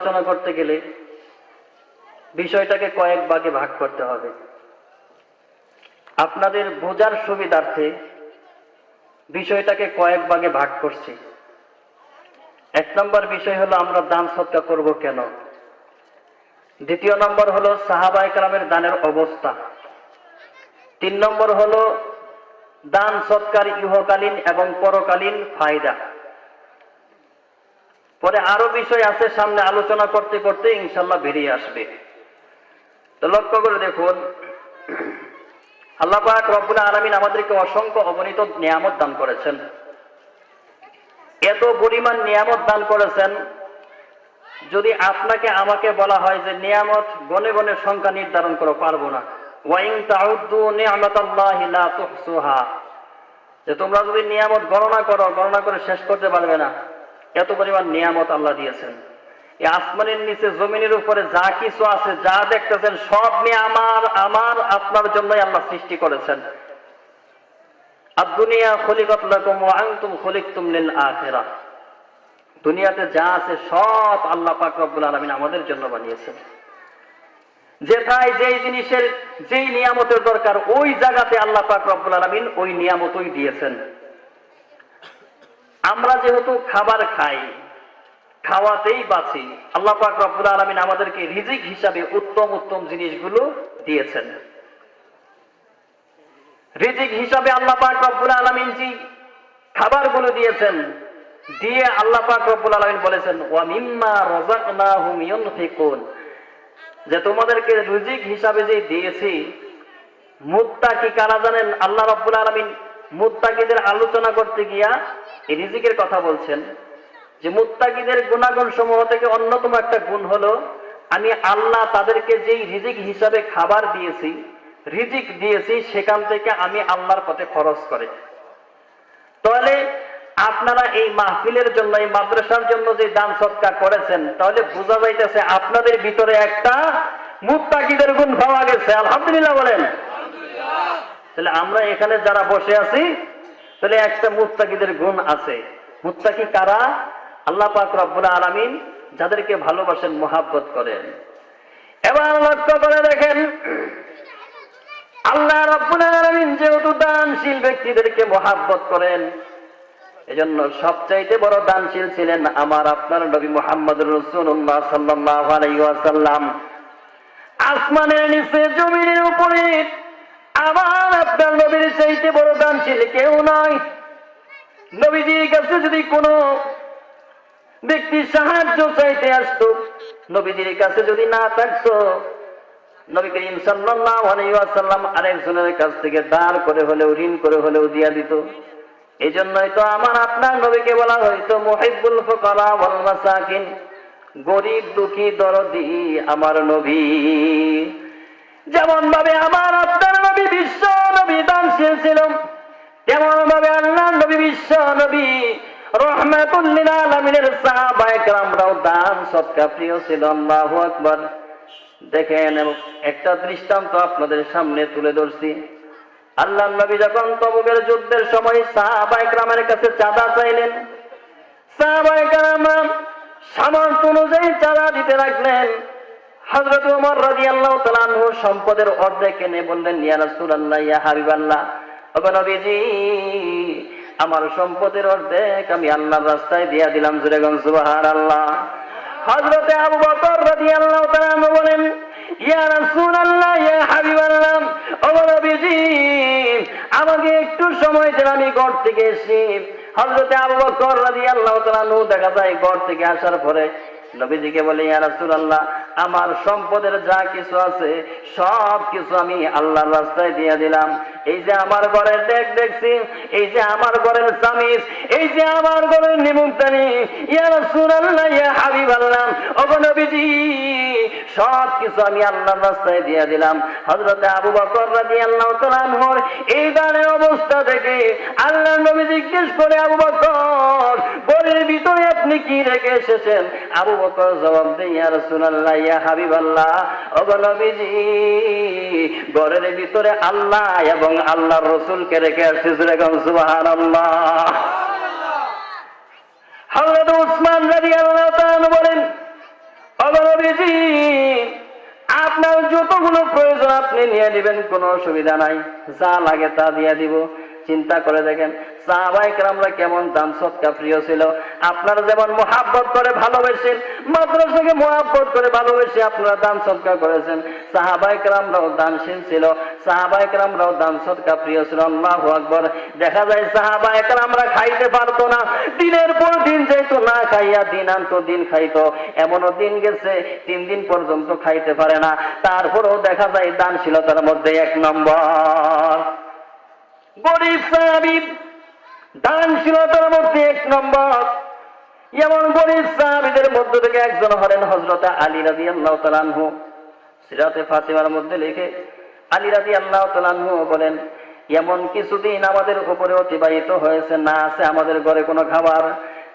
আলোচনা করতে গেলে বিষয়টাকে কয়েক ভাগে ভাগ করতে হবে। আপনাদের বোঝার সুবিধার্থে বিষয়টাকে কয়েক ভাগে ভাগ করছি। এক নম্বর বিষয় হলো, আমরা দান সৎকা করব কেন? দ্বিতীয় নম্বর হলো, সাহাবা একরামের দানের অবস্থা। তিন নম্বর হলো, দান সৎকার ইহকালীন এবং পরকালীন ফায়দা। পরে আরও বিষয় আছে সামনে আলোচনা করতে করতে ইনশাল্লাহ বেরিয়ে আসবে। তো লক্ষ্য করে দেখুন, আল্লাহ রব্বুল আলমিন আমাদেরকে অসংখ্য অগণিত নিয়ামত দান করেছেন। এত পরিমাণ নিয়ামত দান করেছেন, যদি আপনাকে আমাকে বলা হয় যে নিয়ামত গনে গনে সংখ্যা নির্ধারণ করো পারব না। যে তোমরা যদি নিয়ামত গণনা করো, গণনা করে শেষ করতে পারবে না। এত পরিমাণ নিয়ামত আল্লাহ দিয়েছেন। এই আসমানের নিচে, জমিনের উপরে যা কিছু আছে, যা দেখতেছেন, সব নিয়ে আমার আমার, আপনার জন্যই আল্লাহ সৃষ্টি করেছেন। দুনিয়াতে যা আছে, সব আল্লাহ পাক রব্বুল আলামিন আমাদের জন্য বানিয়েছেন। যেথায় যেই জিনিসের, যেই নিয়ামতের দরকার, ওই জায়গাতে আল্লাহ পাক রব্বুল আলামিন ওই নিয়ামতই দিয়েছেন। আমরা যেহেতু খাবার খাই, খাওয়াতেই বাঁচি, আল্লাহ পাক আলামিন আমাদেরকে রিজিক হিসাবে উত্তম উত্তম জিনিসগুলো দিয়েছেন। রিজিক হিসাবে আল্লাহ পাক আলামিন জি খাবারগুলো দিয়েছেন, দিয়ে আল্লাহ পাক আলামিন বলেছেন, ওয়া মিম্মা রাযাকনাহুম ইউনফিকুন। যে তোমাদেরকে রিজিক হিসাবে যে দিয়েছি মুত্তাকি কারা জানেন, আল্লাহ রব্বুল আলামিন মুত্তাকিদের আলোচনা করতে গিয়া রিজিকের কথা বলছেন যে মুত্তাকিদের গুণাগুণ সমূহ থেকে অন্যতম একটা গুণ হলো, আমি আল্লাহ তাদেরকে যেই রিজিক হিসাবে খাবার দিয়েছি, রিজিক দিয়েছি, সেখান থেকে আমি আল্লাহর পথে খরচ করে। তাহলে আপনারা এই মাহফিলের জন্য, এই মাদ্রাসার জন্য যে দান সৎকার করেছেন, তাহলে বোঝা যাইতেছে আপনাদের ভিতরে একটা মুত্তাকিদের গুণ পাওয়া গেছে। আলহামদুলিল্লাহ বলেন। তাহলে আমরা এখানে যারা বসে আছি তাহলে একটা মুত্তাকিদের গুণ আছে। মুত্তাকি কারা? আল্লাহ পাক রব্বুল আলামিন যাদেরকে ভালোবাসেন, মোহাব্বত করেন। এবার লক্ষ্য করে দেখেন, আল্লাহ রব্বুল আলামিন যেহেতু দানশীল ব্যক্তিদেরকে মোহাব্বত করেন, এজন্য সবচাইতে বড় দানশীল ছিলেন আমার আপনার নবী মোহাম্মদ রসুল্লাহ সাল্লাহ আসমানের নিচে জমিনের উপরে আমার আপনার নবীর চাইতে বড় দানশীল কেউ নয় নবীজির কাছে যদি কোনো ব্যক্তি সাহায্য চাইতে আসতো, নবীজির কাছে যদি না থাকতো, নবী করিম আরেকজনের কাছ থেকে দাঁড় করে হলেও, ঋণ করে হলেও দিয়া দিত। এই জন্যই তো আমার আপনার নবীকে বলা হয়তো মুহিব্বুল গরিব দুঃখী দরদি আমার নবী। যেমন ভাবে আমার আপনার নবী বিশ্ব নবী তেমন ভাবে আল্লাহ নবী বিশ্ব নবী একটা দৃষ্টান্ত সামনে তুলে ধরছি। যুদ্ধের সময় কাছে চাঁদা চাইলেন, সাহাবায়ে কেরামরা সামর্থ্য অনুযায়ী চাঁদা দিতে লাগলেন। হযরত ওমর রাদিয়াল্লাহু তাআলা আনহু সম্পদের অর্ধেক এনে বললেন, ইয়া রাসূলুল্লাহ, ইয়া হাবিবাল্লাহ, ওগো নবীজি, আমার সম্পদের অর্ধেক আমি আল্লাহর রাস্তায় দিয়া দিলাম জুরেগন সুবহানাল্লাহ। হযরতে আবু বকর রাদিয়াল্লাহু তাআলা বলেন, ইয়া রাসূলুল্লাহ, ইয়া হাবিবাল্লাহ, ওগো নবীজি, আমাকে একটু সময় দেন, আমি ঘর থেকে এসে হযরতে আবু বকর তাআলা আনহু দেখা যায় ঘর থেকে আসার পরে নবীজিকে বলে, ইয়া রাসূলুল্লাহ, আমার সম্পদের যা কিছু আছে, সব কিছু আমি আল্লাহর রাস্তায় দিয়ে দিলাম। এই যে আমার ঘরের দেখ দেখছি, এই যে আমার ঘরের সামিস এই যে আমার ঘরের নিমন্ত্রণী, ইয়া রাসূলুল্লাহ, ইয়া হাবিবাল্লাহ। ওগো নবীজি সব কিছু আমি আল্লাহর রাস্তায় দিয়ে দিলাম। হযরতে আবু বকর এই দানের অবস্থা দেখে আল্লাহ নবী জিজ্ঞেস করে, আবু বকর ঘরের ভিতরে আপনি কি রেখে এসেছেন? আবু বকর জবাব দেয়, ইয়া ইয়া হাবিবাল্লাহ, ওগো নবীজি ঘরের ভিতরে আল্লাহ এবং আল্লাহর রসুলকে রেখে আসছে যেরকম সুবহানাল্লাহ। হযরত উসমান রাদিয়াল্লাহু তাআলা বলেন আপনার যতগুলো প্রয়োজন আপনি নিয়ে নেবেন কোনো অসুবিধা নাই। যা লাগে তা দিয়ে দিব। চিন্তা করে দেখেন। সাহাবাই আমরা কেমন দান সৎকা প্রিয় ছিল। আপনারা যেমন মোহাব্বত করে ভালোবেসেন, মাদ্রাসাকে মোহাব্বত করে ভালোবেসে আপনারা দান সৎকা করেছেন। সাহাবাই রাও দানশীল ছিল। সাহাবাই রাও দান সৎকা প্রিয় ছিল। আল্লাহ আকবর। দেখা যায় সাহাবাই আমরা খাইতে পারতো না। দিনের পর দিন যাইতো না খাইয়া দিন আনতো, দিন খাইতো, এমনও দিন গেছে, তিন দিন পর্যন্ত খাইতে পারে না। তারপরেও দেখা যায় দানশীলতার মধ্যে এক নম্বর। দানশীলতার মধ্যে এক নম্বর। যেমন গরিব সাহাবিদের মধ্য থেকে একজন হলেন হজরত আলী রাজি আল্লাহ সিরাতে ফাতিমার মধ্যে লিখে আলী রাজি আল্লাহ বলেন, এমন কিছুদিন আমাদের উপরে অতিবাহিত হয়েছে। না আছে আমাদের ঘরে কোনো খাবার,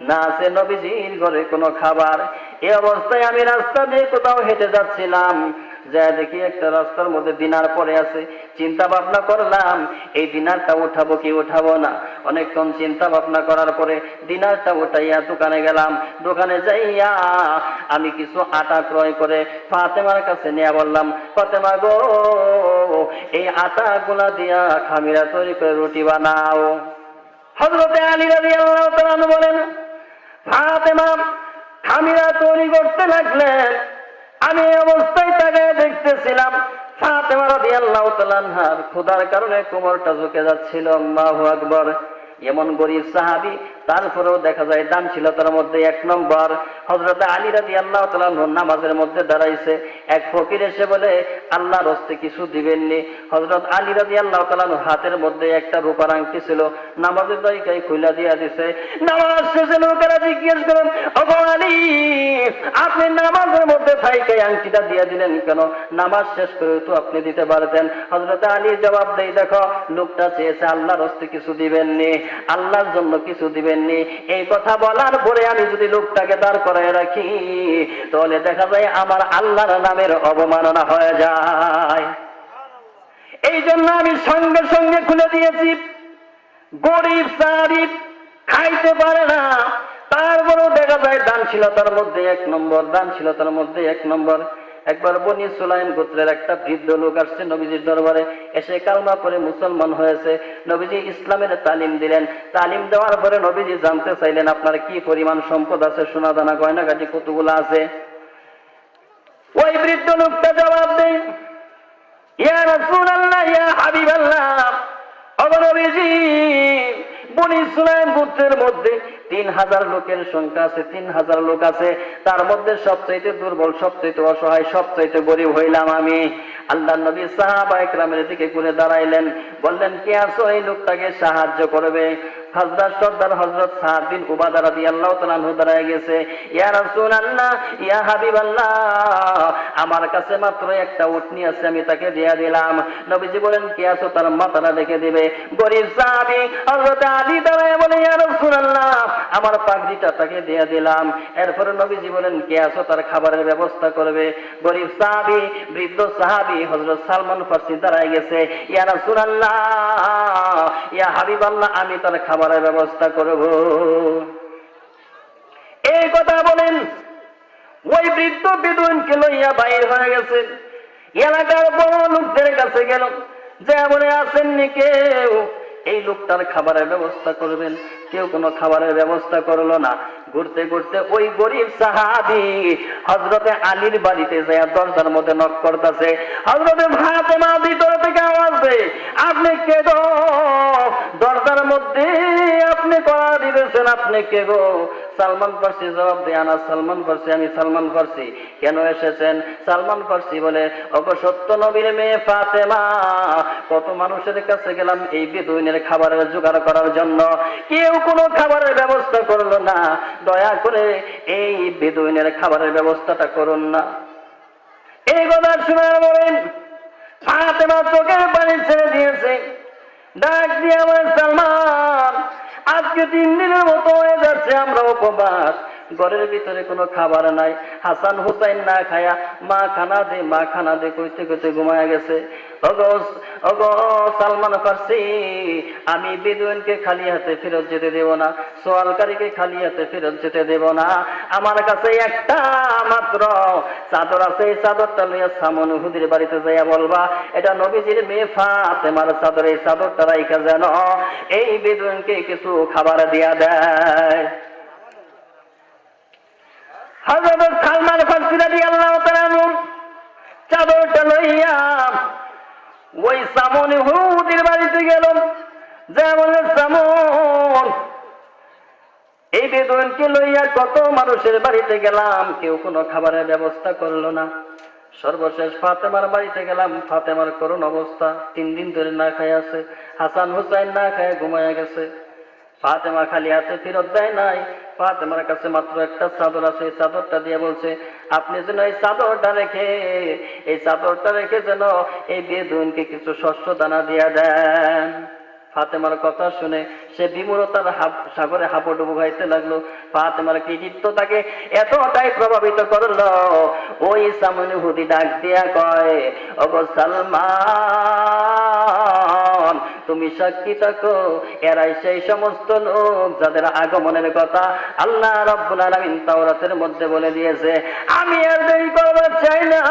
না আছে নবীজির ঘরে কোনো খাবার। এই অবস্থায় আমি রাস্তা দিয়ে কোথাও হেঁটে যাচ্ছিলাম। যা দেখি একটা রাস্তার মধ্যে দিনার পরে আছে। চিন্তা ভাবনা করলাম, এই দিনারটা উঠাবো কি উঠাবো না? অনেকক্ষণ চিন্তা ভাবনা করার পরে দিনারটা উঠাইয়া দোকানে গেলাম। দোকানে যাইয়া আমি কিছু আটা ক্রয় করে ফাতেমার কাছে নিয়ে বললাম, ফাতেমা গো, এই আটা গুলা দিয়া খামিরা তৈরি করে রুটি বানাও। হজরতে আলী রাজি আল্লাহ বলেন, ফাতেমা, খামিরা তৈরি করতে লাগলেন আমি অবস্থায় তাকে দেখতেছিলাম। ফাতেমা কারণে কোমরটা ঝুঁকে যাচ্ছিল। আল্লাহু এমন গরিব সাহাবি তারপরেও দেখা যায় দানশীলতার মধ্যে এক নম্বর। হজরত আলী রাজি আল্লাহ নামাজের মধ্যে দাঁড়াইছে। এক ফকির এসে বলে আল্লাহর হস্তে কিছু দিবেননি। হজরত আলী রাজি আল্লাহ তালান হাতের মধ্যে একটা রূপার আংটি ছিল, নামাজের দইকাই খুলা দিয়া দিছে। নামাজ শেষে লোকেরা জিজ্ঞেস করেন আলী, আপনি নামাজের মধ্যে থাইকাই আংটিটা দিয়ে দিলেন কেন? নামাজ শেষ করে তো আপনি দিতে পারতেন। হজরত আলী জবাব দেই, দেখো, লোকটা চেয়েছে আল্লাহর হস্তে কিছু দিবেননি। আল্লাহর জন্য কিছু দিবেননি এই কথা বলার পরে আমি যদি লোকটাকে দাঁড় করায় রাখি, তাহলে দেখা যায় আমার আল্লাহর নামের অবমাননা হয়ে যায়। এই জন্য আমি সঙ্গে সঙ্গে খুলে দিয়েছি। গরিব সারিব খাইতে পারে না। তারপরেও দেখা যায় দানশীলতার মধ্যে এক নম্বর, দানশীলতার মধ্যে এক নম্বর। একবার বনি সুলাইম গোত্রের একটা বৃদ্ধ লোক আসছে নবীজির দরবারে, এসে কালমা করে মুসলমান হয়েছে। নবীজি ইসলামের তালিম দিলেন। তালিম দেওয়ার পরে নবীজি জানতে চাইলেন, আপনার কি পরিমাণ সম্পদ আছে? সোনা দানা গয়নাগাটি কতগুলো আছে? ওই বৃদ্ধ লোকটা জবাব দেয়, ইয়া রাসূলুল্লাহ, ইয়া সুলাইম গোত্রের মধ্যে তিন হাজার লোকের সংখ্যা আছে, তিন হাজার লোক আছে। তার মধ্যে সবচাইতে দুর্বল, সবচাইতে অসহায়, সবচাইতে গরিব হইলাম আমি। আল্লাহ নবী সাহাবা একরামের দিকে ঘুরে দাঁড়াইলেন। বললেন, কে আছো এই লোকটাকে সাহায্য করবে? সর্দার বিন উবাদা রাদিয়াল্লাহু তাআলা গেছে, ইয়া রাসূলুল্লাহ, ইয়া হাবিবাল্লাহ, আমার কাছে মাত্র একটা উটনি আছে, আমি তাকে দিয়া দিলাম। নবীজি বলেন, কে আছো? তার মাথাটা দেখে দিবে। গরিব সাহাবী হযরত আলী দাঁড়ায় বলে, ইয়া রাসূলুল্লাহ, আমার পাগড়িটা তাকে দিয়ে দিলাম। এরপরে নবীজি বলেন, কে আছো? তার খাবারের ব্যবস্থা করবে। গরিব সাহাবী, বৃদ্ধ সাহাবী হযরত সালমান ফার্সি দাঁড়ায় গেছে, ইয়া রাসূলুল্লাহ, ইয়া হাবিবাল্লাহ, আমি তার খাবারের ব্যবস্থা করব। এই কথা বলেন, ওই বৃদ্ধ বিদুনকে লইয়া বাইর হয়ে গেছে। এলাকার বড় লোকদের কাছে গেল যে বলে আসেননি কেউ? এই লোকটার খাবারের ব্যবস্থা করবেন। কেউ কোনো খাবারের ব্যবস্থা করল না। ঘুরতে ঘুরতে ওই গরিব সাহাবি হজরতে আলীর বাড়িতে যায় দরজার মধ্যে নক করতেছে। হজরতে ভাতে মা ভিতর থেকে আওয়াজ দেয়, আপনি কে গো? দরজার মধ্যে আপনি করা দিবেছেন, আপনি কে গো? সালমান ফার্সি জবাব দিয়ে আনা সালমান ফার্সি, আমি সালমান ফার্সি। কেন এসেছেন? সালমান ফার্সি বলে, অগ সত্য নবীর মেয়ে ফাতেমা, কত মানুষের কাছে গেলাম এই বেদুইনের খাবারের জোগাড় করার জন্য। কেউ কোনো খাবারের ব্যবস্থা করল না। দয়া করে এই বেদুইনের খাবারের ব্যবস্থাটা করুন না। এই কথা শুনে বলেন, ফাতেমা চোখের পানি ছেড়ে দিয়েছে। ডাক দিয়ে আমার সালমান আজকে তিন দিনের মতো হয়ে যাচ্ছে আমরা উপবাস। ঘরের ভিতরে কোনো খাবার নাই। হাসান হুসাইন না খায়া মা খানা দে, মা খানা দে, কইতে কইতে ঘুমায় গেছে। আমি বেদুইনকে খালি হাতে ফেরত যেতে দেব না। সোয়ালকারীকে খালি হাতে ফেরত যেতে দেব না। আমার কাছে একটা মাত্র চাদর আছে চাদরটা লইয়া সামন হুদির বাড়িতে যাইয়া বলবা, এটা নবীজির মেয়ে ফাতেমার চাদর, এই চাদরটা রাইখা যেন এই বেদুইনকে কিছু খাবার দিয়া দেয়। লইয়া ওই বাড়িতে গেল। যা বলে সামন। এই লইয়া কত মানুষের বাড়িতে গেলাম, কেউ কোনো খাবারের ব্যবস্থা করল না। সর্বশেষ ফাতেমার বাড়িতে গেলাম, ফাতেমার করুণ অবস্থা। তিন দিন ধরে না খাই আছে, হাসান হুসাইন না খায়, ঘুমায় গেছে। ফাতেমা খালি হাতে ফেরত দেয় নাই। ফাতেমার কাছে মাত্র একটা চাদর আছে, এই চাদরটা দিয়ে বলছে, আপনি যেন এই চাদরটা রেখে, এই চাদরটা রেখে যেন এই বেদুইনকে কিছু শস্য দানা দিয়া দেন। ফাতেমার কথা শুনে সে বিমূরতার সাগরে হাবুডুবু গাইতে লাগল। ফাতেমার কৃতিত্ব তাকে এতটাই প্রভাবিত করল। ওই সামনে হুদি ডাক দিয়া কয় সালমান তুমি সাক্ষী থাকো। এরাই সেই সমস্ত লোক যাদের আগমনের কথা আল্লাহ রব্বুল আলামিন তাওরাতের মধ্যে বলে দিয়েছে। আমি আর দেরি করবার চাই না।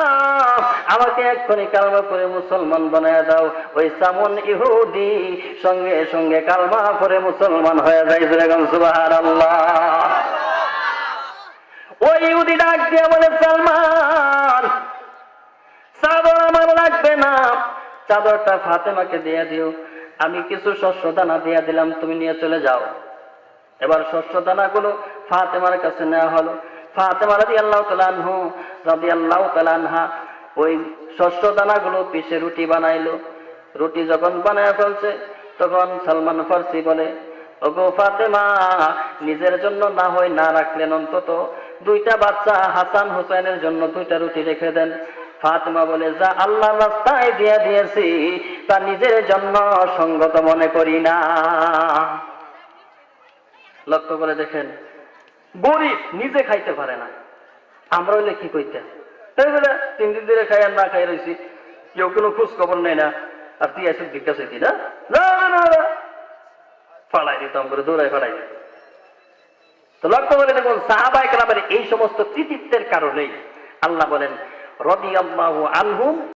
আমাকে এক্ষুনি কালমা করে মুসলমান বানায় দাও। ওই সামন ইহুদি সঙ্গে সঙ্গে কালমা করে মুসলমান হয়ে যায় সুরেগম সুবাহার আল্লাহ ওই ইহুদি ডাক দিয়ে বলে, সালমান, চাদর আমার লাগবে না। চাদরটা ফাতেমাকে দিয়ে দিও। আমি কিছু শস্য দানা দিয়ে দিলাম, তুমি নিয়ে চলে যাও। এবার শস্য দানাগুলো ফাতেমার কাছে নেওয়া হলো। ফাতেমা রাদি আল্লাহ তালানহু রাদি আল্লাহ তালানহা ওই শস্য দানাগুলো পিষে রুটি বানাইলো। রুটি যখন বানায় ফেলছে, তখন সালমান ফার্সি বলে, ওগো ফাতেমা, নিজের জন্য না হয় না রাখলেন অন্তত দুইটা বাচ্চা হাসান হুসাইনের জন্য দুইটা রুটি রেখে দেন। ফাতেমা বলে, যা আল্লাহ রাস্তায় দিয়ে দিয়েছি, তা নিজের জন্য সঙ্গত মনে করি না। লক্ষ্য করে দেখেন, গরিব নিজে খাইতে পারে না। আমরা হইলে কি কইতাম? তাই বলে, তিন দিন ধরে খাই আর না খাই রয়েছি কেউ কোনো খোঁজ খবর নেই না, আর তুই আসে ভিক্ষা চাইতি না? ফালাই দিতাম করে দৌড়াই ফালাই দিত লক্ষ্য করে দেখুন সাহাবাই কালামের এই সমস্ত কৃতিত্বের কারণেই আল্লাহ বলেন রদি আল্লাহ আনহুম